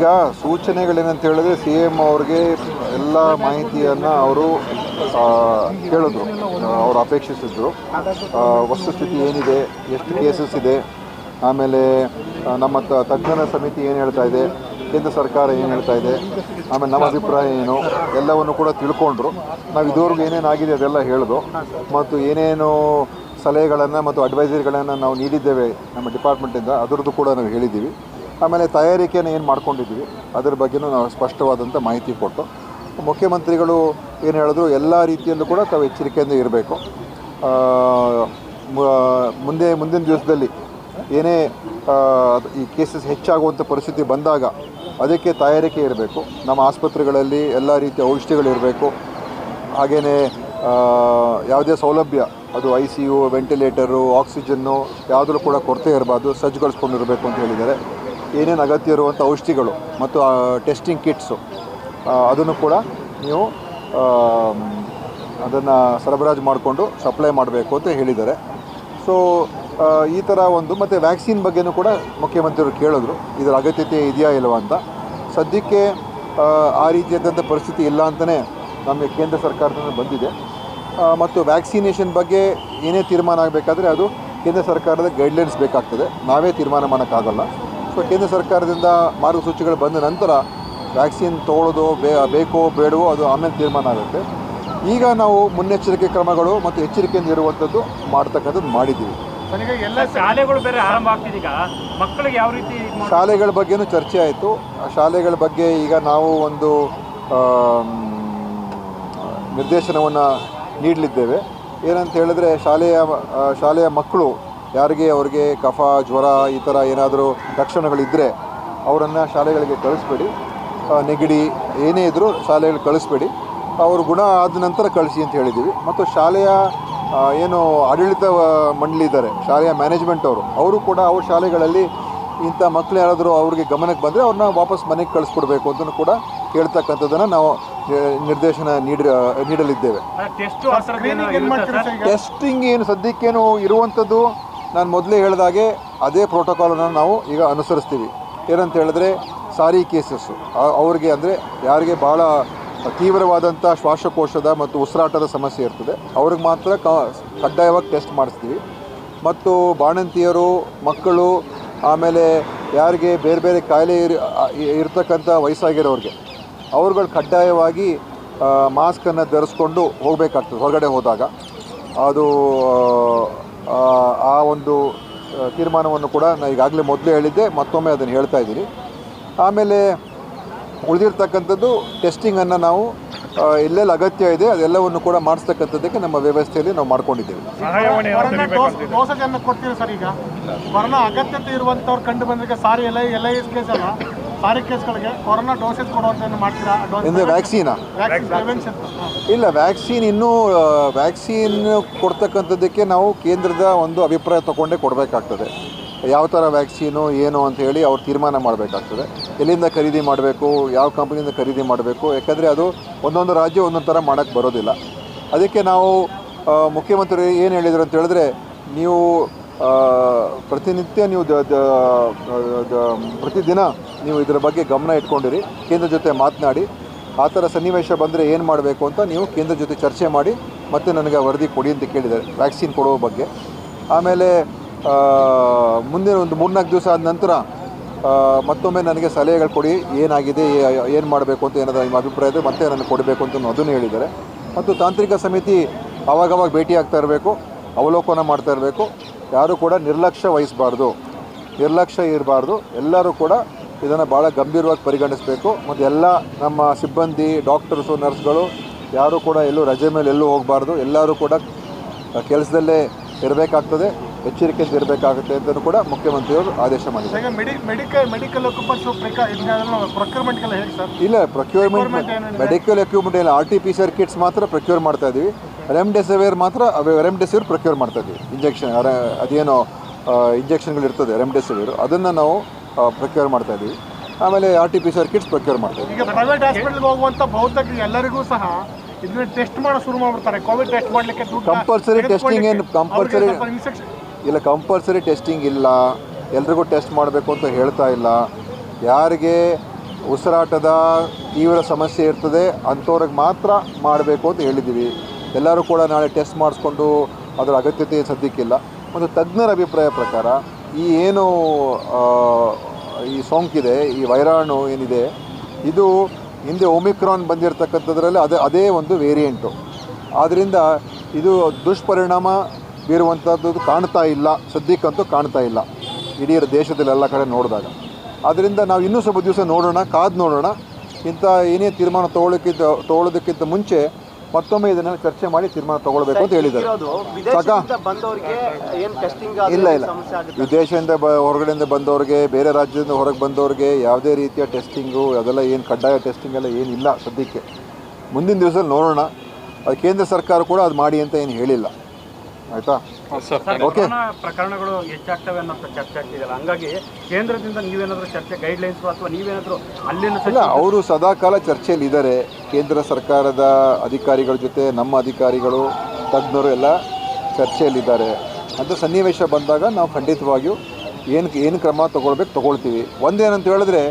ಈಗ ಸೂಚನೆಗಳೇನಂತ ಹೇಳಿದ್ರೆ C M ಅವ್ರಿಗೆ ಎಲ್ಲ ಮಾಹಿತಿಯನ್ನು ಅವರು ಕೇಳಿದ್ರು, ಅವರು ಅಪೇಕ್ಷಿಸಿದ್ರು. ವಸ್ತುಸ್ಥಿತಿ ಏನಿದೆ, ಎಷ್ಟು ಕೇಸಸ್ ಇದೆ, ಆಮೇಲೆ ನಮ್ಮ ತಜ್ಞರ ಸಮಿತಿ ಏನು ಹೇಳ್ತಾ ಇದೆ, ಕೇಂದ್ರ ಸರ್ಕಾರ ಏನು ಹೇಳ್ತಾ ಇದೆ, ಆಮೇಲೆ ನಮ್ಮ ಅಭಿಪ್ರಾಯ ಏನು, ಎಲ್ಲವನ್ನು ಕೂಡ ತಿಳ್ಕೊಂಡ್ರು. ನಾವು ಇದುವರೆಗೂ ಏನೇನಾಗಿದೆ ಅದೆಲ್ಲ ಹೇಳಿದ್ರು ಮತ್ತು ಏನೇನು ಸಲಹೆಗಳನ್ನು ಮತ್ತು ಅಡ್ವೈಸರಿಗಳನ್ನು ನಾವು ನೀಡಿದ್ದೇವೆ ನಮ್ಮ ಡಿಪಾರ್ಟ್ಮೆಂಟಿಂದ ಅದರದ್ದು ಕೂಡ ನಾವು ಹೇಳಿದ್ದೀವಿ. ಆಮೇಲೆ ತಯಾರಿಕೆಯನ್ನು ಏನು ಮಾಡ್ಕೊಂಡಿದ್ದೀವಿ, ಅದರ ಬಗ್ಗೆನೂ ನಾವು ಸ್ಪಷ್ಟವಾದಂಥ ಮಾಹಿತಿ ಕೊಟ್ಟು, ಮುಖ್ಯಮಂತ್ರಿಗಳು ಏನು ಹೇಳಿದ್ರು ಎಲ್ಲ ರೀತಿಯಲ್ಲೂ ಕೂಡ ತಾವು ಎಚ್ಚರಿಕೆಯಿಂದ ಇರಬೇಕು. ಮುಂದೆ, ಮುಂದಿನ ದಿವಸದಲ್ಲಿ ಏನೇ ಈ ಕೇಸಸ್ ಹೆಚ್ಚಾಗುವಂಥ ಪರಿಸ್ಥಿತಿ ಬಂದಾಗ ಅದಕ್ಕೆ ತಯಾರಿಕೆ ಇರಬೇಕು. ನಮ್ಮ ಆಸ್ಪತ್ರೆಗಳಲ್ಲಿ ಎಲ್ಲ ರೀತಿಯ ಔಷಧಿಗಳಿರಬೇಕು ಹಾಗೆಯೇ ಯಾವುದೇ ಸೌಲಭ್ಯ, ಅದು I C U ventilator, oxygen ಯಾವುದರಲ್ಲೂ ಕೂಡ ಕೊರತೆ ಇರಬಾರ್ದು, ಸಜ್ಜುಗೊಳಿಸ್ಕೊಂಡಿರಬೇಕು ಅಂತ ಹೇಳಿದ್ದಾರೆ. ಏನೇನು ಅಗತ್ಯ ಇರುವಂಥ ಔಷಧಿಗಳು ಮತ್ತು ಟೆಸ್ಟಿಂಗ್ ಕಿಟ್ಸು ಅದನ್ನು ಕೂಡ ನೀವು ಅದನ್ನು ಸರಬರಾಜು ಮಾಡಿಕೊಂಡು ಸಪ್ಲೈ ಮಾಡಬೇಕು ಅಂತ ಹೇಳಿದ್ದಾರೆ. ಸೊ ಈ ಥರ ಒಂದು ಮತ್ತು ವ್ಯಾಕ್ಸಿನ್ ಬಗ್ಗೆನೂ ಕೂಡ ಮುಖ್ಯಮಂತ್ರಿಯವರು ಕೇಳಿದ್ರು. ಇದರ ಅಗತ್ಯತೆ ಇದೆಯಾ ಇಲ್ಲವಾ ಅಂತ. ಸದ್ಯಕ್ಕೆ ಆ, ರೀತಿಯಾದಂಥ ಪರಿಸ್ಥಿತಿ ಇಲ್ಲ ಅಂತಲೇ ನಮಗೆ ಕೇಂದ್ರ ಸರ್ಕಾರದಿಂದ ಬಂದಿದೆ. ಮತ್ತು ವ್ಯಾಕ್ಸಿನೇಷನ್ ಬಗ್ಗೆ ಏನೇ ತೀರ್ಮಾನ ಆಗಬೇಕಾದ್ರೆ ಅದು ಕೇಂದ್ರ ಸರ್ಕಾರದ ಗೈಡ್ಲೈನ್ಸ್ ಬೇಕಾಗ್ತದೆ. ನಾವೇ ತೀರ್ಮಾನ ಮಾಡೋಕ್ಕಾಗಲ್ಲ. ಸೊ ಕೇಂದ್ರ ಸರ್ಕಾರದಿಂದ ಮಾರ್ಗಸೂಚಿಗಳು ಬಂದ ನಂತರ ವ್ಯಾಕ್ಸಿನ್ ತೊಗೊಳ್ಳೋದು ಬೇ ಬೇಕೋ ಬೇಡವೋ ಅದು ಆಮೇಲೆ ತೀರ್ಮಾನ ಆಗುತ್ತೆ. ಈಗ ನಾವು ಮುನ್ನೆಚ್ಚರಿಕೆ ಕ್ರಮಗಳು ಮತ್ತು ಎಚ್ಚರಿಕೆಯಿಂದ ಇರುವಂಥದ್ದು ಮಾಡ್ತಕ್ಕಂಥದ್ದು ಮಾಡಿದ್ದೀವಿ. ಎಲ್ಲ ಶಾಲೆಗಳು ಬೇರೆ ಆರಂಭ ಆಗ್ತಿದೆ ಈಗ. ಮಕ್ಕಳಿಗೆ ಯಾವ ರೀತಿ ಶಾಲೆಗಳ ಬಗ್ಗೆನೂ ಚರ್ಚೆ ಆಯಿತು. ಆ ಶಾಲೆಗಳ ಬಗ್ಗೆ ಈಗ ನಾವು ಒಂದು ನಿರ್ದೇಶನವನ್ನು ನೀಡಲಿದ್ದೇವೆ. ಏನಂತ ಹೇಳಿದ್ರೆ ಶಾಲೆಯ ಶಾಲೆಯ ಮಕ್ಕಳು ಯಾರಿಗೆ ಅವರಿಗೆ ಕಫ ಜ್ವರ ಈ ಥರ ಏನಾದರೂ ಲಕ್ಷಣಗಳಿದ್ದರೆ ಅವರನ್ನು ಶಾಲೆಗಳಿಗೆ ಕಳಿಸ್ಬೇಡಿ. ನೆಗಡಿ ಏನೇ ಇದ್ದರೂ ಶಾಲೆಗಳಿಗೆ ಕಳಿಸ್ಬೇಡಿ. ಅವರು ಗುಣ ಆದ ನಂತರ ಕಳಿಸಿ ಅಂತ ಹೇಳಿದ್ದೀವಿ. ಮತ್ತು ಶಾಲೆಯ ಏನು ಆಡಳಿತ ಮಂಡಳಿ ಇದ್ದಾರೆ ಶಾಲೆಯ ಮ್ಯಾನೇಜ್ಮೆಂಟ್ ಅವರು ಅವರು ಕೂಡ ಅವ್ರ ಶಾಲೆಗಳಲ್ಲಿ ಇಂಥ ಮಕ್ಕಳು ಯಾರಾದರೂ ಅವ್ರಿಗೆ ಗಮನಕ್ಕೆ ಬಂದರೆ ಅವ್ರನ್ನ ವಾಪಸ್ ಮನೆಗೆ ಕಳಿಸ್ಕೊಡ್ಬೇಕು ಅಂತಲೂ ಕೂಡ ಹೇಳ್ತಕ್ಕಂಥದ್ದನ್ನು ನಾವು ನಿರ್ದೇಶನ ನೀಡಿ ನೀಡಲಿದ್ದೇವೆ. ಟೆಸ್ಟಿಂಗ್ ಏನು ಸದ್ಯಕ್ಕೇನು ಇರುವಂಥದ್ದು ನಾನು ಮೊದಲೇ ಹೇಳಿದಾಗೆ ಅದೇ ಪ್ರೋಟೋಕಾಲನ್ನು ನಾವು ಈಗ ಅನುಸರಿಸ್ತೀವಿ. ಏನಂತ ಹೇಳಿದ್ರೆ ಸಾರಿ ಕೇಸಸ್ಸು ಅವ್ರಿಗೆ ಅಂದರೆ ಯಾರಿಗೆ ಭಾಳ ತೀವ್ರವಾದಂಥ ಶ್ವಾಸಕೋಶದ ಮತ್ತು ಉಸಿರಾಟದ ಸಮಸ್ಯೆ ಇರ್ತದೆ. ಅವ್ರಿಗೆ ಮಾತ್ರ ಕಡ್ಡಾಯವಾಗಿ ಟೆಸ್ಟ್ ಮಾಡಿಸ್ತೀವಿ. ಮತ್ತು ಬಾಣಂತಿಯರು, ಮಕ್ಕಳು, ಆಮೇಲೆ ಯಾರಿಗೆ ಬೇರೆ ಬೇರೆ ಕಾಯಿಲೆ ಇರ್ ಇರ್ತಕ್ಕಂಥ ವಯಸ್ಸಾಗಿರೋರಿಗೆ ಅವ್ರುಗಳು ಕಡ್ಡಾಯವಾಗಿ ಮಾಸ್ಕನ್ನು ಧರಿಸ್ಕೊಂಡು ಹೋಗಬೇಕಾಗ್ತದೆ, ಹೊರಗಡೆ ಹೋದಾಗ. ಅದು ಆ, ಆ ಒಂದು ತೀರ್ಮಾನವನ್ನು ಕೂಡ ನಾನು ಈಗಾಗಲೇ ಮೊದಲೇ ಹೇಳಿದ್ದೆ ಮತ್ತೊಮ್ಮೆ ಅದನ್ನು ಹೇಳ್ತಾ ಇದ್ದೀನಿ. ಆಮೇಲೆ ಉಳಿದಿರ್ತಕ್ಕಂಥದ್ದು ಟೆಸ್ಟಿಂಗನ್ನು ನಾವು ಎಲ್ಲೆಲ್ಲಿ ಅಗತ್ಯ ಇದೆ ಅದೆಲ್ಲವನ್ನು ಕೂಡ ಮಾಡಿಸ್ತಕ್ಕಂಥದ್ದಕ್ಕೆ ನಮ್ಮ ವ್ಯವಸ್ಥೆಯಲ್ಲಿ ನಾವು ಮಾಡ್ಕೊಂಡಿದ್ದೇವೆ. ಕೊಡ್ತೀವಿ ಸರ್ ಈಗ. ಕೊರೋನಾ ಅಗತ್ಯತೆ ಇರುವಂಥವ್ರು ಕಂಡು ಬಂದಾಗ SARI L I L I S case corona ಮಾಡ್ತೀರಾ? ವ್ಯಾಕ್ಸಿನಾ ಇಲ್ಲ ವ್ಯಾಕ್ಸಿನ್ ಇನ್ನೂ ವ್ಯಾಕ್ಸಿನ್ ಕೊಡ್ತಕ್ಕಂಥದ್ದಕ್ಕೆ ನಾವು ಕೇಂದ್ರದ ಒಂದು ಅಭಿಪ್ರಾಯ ತಗೊಂಡೇ ಕೊಡಬೇಕಾಗ್ತದೆ. ಯಾವ ಥರ ವ್ಯಾಕ್ಸಿನು ಏನು ಅಂತ ಹೇಳಿ ಅವ್ರು ತೀರ್ಮಾನ ಮಾಡಬೇಕಾಗ್ತದೆ. ಎಲ್ಲಿಂದ ಖರೀದಿ ಮಾಡಬೇಕು ಯಾವ ಕಂಪ್ನಿಯಿಂದ ಖರೀದಿ ಮಾಡಬೇಕು ಯಾಕಂದರೆ ಅದು ಒಂದೊಂದು ರಾಜ್ಯ ಒಂದೊಂದು ಥರ ಮಾಡೋಕ್ಕೆ ಬರೋದಿಲ್ಲ. ಅದಕ್ಕೆ ನಾವು ಮುಖ್ಯಮಂತ್ರಿ ಏನು ಹೇಳಿದರು ಅಂತ ಹೇಳಿದ್ರೆ ನೀವು ಪ್ರತಿನಿತ್ಯ ನೀವು ಪ್ರತಿದಿನ ನೀವು ಇದರ ಬಗ್ಗೆ ಗಮನ ಇಟ್ಕೊಂಡಿರಿ, ಕೇಂದ್ರ ಜೊತೆ ಮಾತನಾಡಿ. ಆ ಥರ ಸನ್ನಿವೇಶ ಬಂದರೆ ಏನು ಮಾಡಬೇಕು ಅಂತ ನೀವು ಕೇಂದ್ರ ಜೊತೆ ಚರ್ಚೆ ಮಾಡಿ, ಮತ್ತೆ ನನಗೆ ವರದಿ ಕೊಡಿ ಅಂತ ಕೇಳಿದ್ದಾರೆ, ವ್ಯಾಕ್ಸಿನ್ ಕೊಡುವ ಬಗ್ಗೆ. ಆಮೇಲೆ ಮುಂದಿನ ಒಂದು ಮೂರ್ನಾಲ್ಕು ದಿವಸ ಆದ ನಂತರ ಮತ್ತೊಮ್ಮೆ ನನಗೆ ಸಲಹೆಗಳು ಕೊಡಿ, ಏನಾಗಿದೆ ಏನು ಮಾಡಬೇಕು ಅಂತ ಏನಾದರೂ ನಿಮ್ಮ ಅಭಿಪ್ರಾಯ ಇದೆ ಮತ್ತೆ ನನಗೆ ಕೊಡಬೇಕು ಅಂತ ಅದನ್ನು ಹೇಳಿದ್ದಾರೆ. ಮತ್ತು ತಾಂತ್ರಿಕ ಸಮಿತಿ ಆವಾಗವಾಗ ಭೇಟಿ ಆಗ್ತಾ ಇರಬೇಕು, ಅವಲೋಕನ ಮಾಡ್ತಾ ಇರಬೇಕು. ಯಾರೂ ಕೂಡ ನಿರ್ಲಕ್ಷ್ಯ ವಹಿಸಬಾರ್ದು. ನಿರ್ಲಕ್ಷ್ಯ ಇರಬಾರ್ದು. ಎಲ್ಲರೂ ಕೂಡ ಇದನ್ನು ಭಾಳ ಗಂಭೀರವಾಗಿ ಪರಿಗಣಿಸಬೇಕು. ಮತ್ತು ಎಲ್ಲ ನಮ್ಮ ಸಿಬ್ಬಂದಿ ಡಾಕ್ಟರ್ಸು ನರ್ಸ್ಗಳು ಯಾರೂ ಕೂಡ ಎಲ್ಲೂ ರಜೆ ಮೇಲೆ ಎಲ್ಲೂ ಹೋಗಬಾರ್ದು. ಎಲ್ಲರೂ ಕೂಡ ಕೆಲಸದಲ್ಲೇ ಇರಬೇಕಾಗ್ತದೆ. ಎಚ್ಚರಿಕೆಯಿಂದ ಇರಬೇಕಾಗುತ್ತೆ ಅಂತಲೂ ಕೂಡ ಮುಖ್ಯಮಂತ್ರಿಯವರು ಆದೇಶ ಮಾಡಿದ್ದಾರೆ. ಇಲ್ಲ ಪ್ರೊಕ್ಯೂರ್ಮೆಂಟ್? ಮೆಡಿಕಲ್ ಎಕ್ವಿಪ್ಮೆಂಟ್ ಇಲ್ಲ R T P C R kits ಮಾತ್ರ ಪ್ರೊಕ್ಯೂರ್ ಮಾಡ್ತಾ ಇದ್ದೀವಿ. ರೆಮ್ಡೆಸಿವಿರ್ ಮಾತ್ರ ರೆಮ್ಡೆಸಿವಿರ್ ಪ್ರೊಕ್ಯೂರ್ ಮಾಡ್ತಾ ಇದ್ದೀವಿ. ಇಂಜೆಕ್ಷನ್ ಅದೇನೋ ಇಂಜೆಕ್ಷನ್ಗಳು ಇರ್ತದೆ ರೆಮ್ಡೆಸಿವಿರ್ ಅದನ್ನು ನಾವು ಪ್ರೊಕ್ಯೂರ್ ಮಾಡ್ತಾ ಇದ್ದೀವಿ. ಆಮೇಲೆ R T P C R kits procure ಮಾಡ್ತಾ ಇದ್ದೀವಿ. ಈಗ ಪ್ರೈವೇಟ್ ಹಾಸ್ಪಿಟಲ್ಗೆ ಹೋಗುವಂಥ ಬಹುತೇಕ ಎಲ್ಲರಿಗೂ ಸಹ ಇದನ್ನ ಟೆಸ್ಟ್ ಮಾಡೋ ಶುರು ಮಾಡ್ಬಿಡ್ತಾರೆ. ಕೋವಿಡ್ ಟೆಸ್ಟ್ ಮಾಡಲಿಕ್ಕೆ ಕಂಪಲ್ಸರಿ ಟೆಸ್ಟಿಂಗ್ ಏನು ಕಂಪಲ್ಸರಿ ಇಲ್ಲ ಕಂಪಲ್ಸರಿ ಟೆಸ್ಟಿಂಗ್ ಇಲ್ಲ. ಎಲ್ರಿಗೂ ಟೆಸ್ಟ್ ಮಾಡಬೇಕು ಅಂತ ಹೇಳ್ತಾ ಇಲ್ಲ. ಯಾರಿಗೆ ಉಸಿರಾಟದ ತೀವ್ರ ಸಮಸ್ಯೆ ಇರ್ತದೆ ಅಂಥವ್ರಿಗೆ ಮಾತ್ರ ಮಾಡಬೇಕು ಅಂತ ಹೇಳಿದ್ದೀವಿ. ಎಲ್ಲರೂ ಕೂಡ ನಾಳೆ ಟೆಸ್ಟ್ ಮಾಡಿಸ್ಕೊಂಡು ಅದರ ಅಗತ್ಯತೆ ಸದ್ಯಕ್ಕಿಲ್ಲ. ಒಂದು ತಜ್ಞರ ಅಭಿಪ್ರಾಯ ಪ್ರಕಾರ ಈ ಏನು ಈ ಸೋಂಕಿದೆ ಈ ವೈರಾಣು ಏನಿದೆ, ಇದು ಹಿಂದೆ ಒಮಿಕ್ರಾನ್ ಬಂದಿರತಕ್ಕಂಥದ್ರಲ್ಲಿ ಅದೇ ಅದೇ ಒಂದು ವೇರಿಯೆಂಟು ಆದ್ದರಿಂದ ಇದು ದುಷ್ಪರಿಣಾಮ ಬೀರುವಂಥದ್ದು ಕಾಣ್ತಾ ಇಲ್ಲ, ಸದ್ಯಕ್ಕಂತೂ ಕಾಣ್ತಾ ಇಲ್ಲ, ಇಡೀ ದೇಶದಲ್ಲಿ ಎಲ್ಲ ಕಡೆ ನೋಡಿದಾಗ. ಆದ್ದರಿಂದ ನಾವು ಇನ್ನೂ ಸ್ವಲ್ಪ ದಿವಸ ನೋಡೋಣ, ಕಾದು ನೋಡೋಣ. ಇಂಥ ಏನೇ ತೀರ್ಮಾನ ತೊಗೊಳ್ಳೋಕ್ಕಿಂತ ತೊಗೊಳ್ಳೋದಕ್ಕಿಂತ ಮುಂಚೆ ಮತ್ತೊಮ್ಮೆ ಇದನ್ನೆಲ್ಲ ಚರ್ಚೆ ಮಾಡಿ ತೀರ್ಮಾನ ತಗೊಳ್ಬೇಕು ಅಂತ ಹೇಳಿದ್ದಾರೆ. ಇಲ್ಲ ಇಲ್ಲ. ವಿದೇಶದಿಂದ ಬ ಹೊರಗಡೆಯಿಂದ ಬಂದವ್ರಿಗೆ ಬೇರೆ ರಾಜ್ಯದಿಂದ ಹೊರಗೆ ಬಂದವ್ರಿಗೆ ಯಾವುದೇ ರೀತಿಯ ಟೆಸ್ಟಿಂಗು ಅದೆಲ್ಲ ಏನು ಕಡ್ಡಾಯ ಟೆಸ್ಟಿಂಗ್ ಎಲ್ಲ ಏನಿಲ್ಲ ಸದ್ಯಕ್ಕೆ. ಮುಂದಿನ ದಿವಸದಲ್ಲಿ ನೋಡೋಣ. ಅದು ಕೇಂದ್ರ ಸರ್ಕಾರ ಕೂಡ ಅದು ಮಾಡಿ ಅಂತ ಏನು ಹೇಳಿಲ್ಲ. ಆಯಿತಾ? ಪ್ರಕರಣಗಳು ಹೆಚ್ಚಾಗ್ತವೆ ಅನ್ನೋ ಚರ್ಚೆ ಆಗ್ತಿದೆಯಲ್ಲ? ಹಂಗಾಗಿ ಕೇಂದ್ರದಿಂದ ನೀವೇನಾದರೂ ಚರ್ಚೆ ಗೈಡ್ಲೈನ್ಸ್ ಅಥವಾ ನೀವೇನಾದರೂ ಅಲ್ಲಿನ ಅವರು ಸದಾಕಾಲ ಚರ್ಚೆಯಲ್ಲಿ ಇದ್ದಾರೆ. ಕೇಂದ್ರ ಸರ್ಕಾರದ ಅಧಿಕಾರಿಗಳ ಜೊತೆ ನಮ್ಮ ಅಧಿಕಾರಿಗಳು ತಜ್ಞರು ಎಲ್ಲ ಚರ್ಚೆಯಲ್ಲಿದ್ದಾರೆ. ಅಂತ ಸನ್ನಿವೇಶ ಬಂದಾಗ ನಾವು ಖಂಡಿತವಾಗಿಯೂ ಏನು ಏನು ಕ್ರಮ ತೊಗೊಳ್ಬೇಕು ತೊಗೊಳ್ತೀವಿ. ಒಂದೇನಂತ ಹೇಳಿದ್ರೆ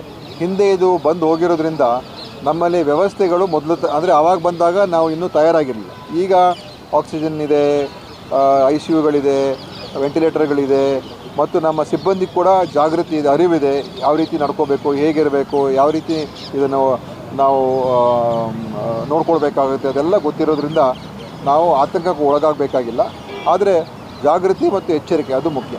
ಹಿಂದೆ ಇದು ಬಂದು ಹೋಗಿರೋದ್ರಿಂದ ನಮ್ಮಲ್ಲಿ ವ್ಯವಸ್ಥೆಗಳು ಮೊದಲು ಅಂದರೆ ಆವಾಗ ಬಂದಾಗ ನಾವು ಇನ್ನೂ ತಯಾರಾಗಿರಲಿಲ್ಲ. ಈಗ ಆಕ್ಸಿಜನ್ ಇದೆ ಐ ಸಿ ಯುಗಳಿದೆ ವೆಂಟಿಲೇಟರ್ಗಳಿದೆ, ಮತ್ತು ನಮ್ಮ ಸಿಬ್ಬಂದಿ ಕೂಡ ಜಾಗೃತಿ ಇದೆ ಅರಿವಿದೆ, ಯಾವ ರೀತಿ ನಡ್ಕೋಬೇಕು, ಹೇಗಿರಬೇಕು, ಯಾವ ರೀತಿ ಇದನ್ನು ನಾವು ನೋಡ್ಕೊಳ್ಬೇಕಾಗುತ್ತೆ, ಅದೆಲ್ಲ ಗೊತ್ತಿರೋದ್ರಿಂದ ನಾವು ಆತಂಕಕ್ಕೆ ಒಳಗಾಗಬೇಕಾಗಿಲ್ಲ. ಆದರೆ ಜಾಗೃತಿ ಮತ್ತು ಎಚ್ಚರಿಕೆ, ಅದು ಮುಖ್ಯ.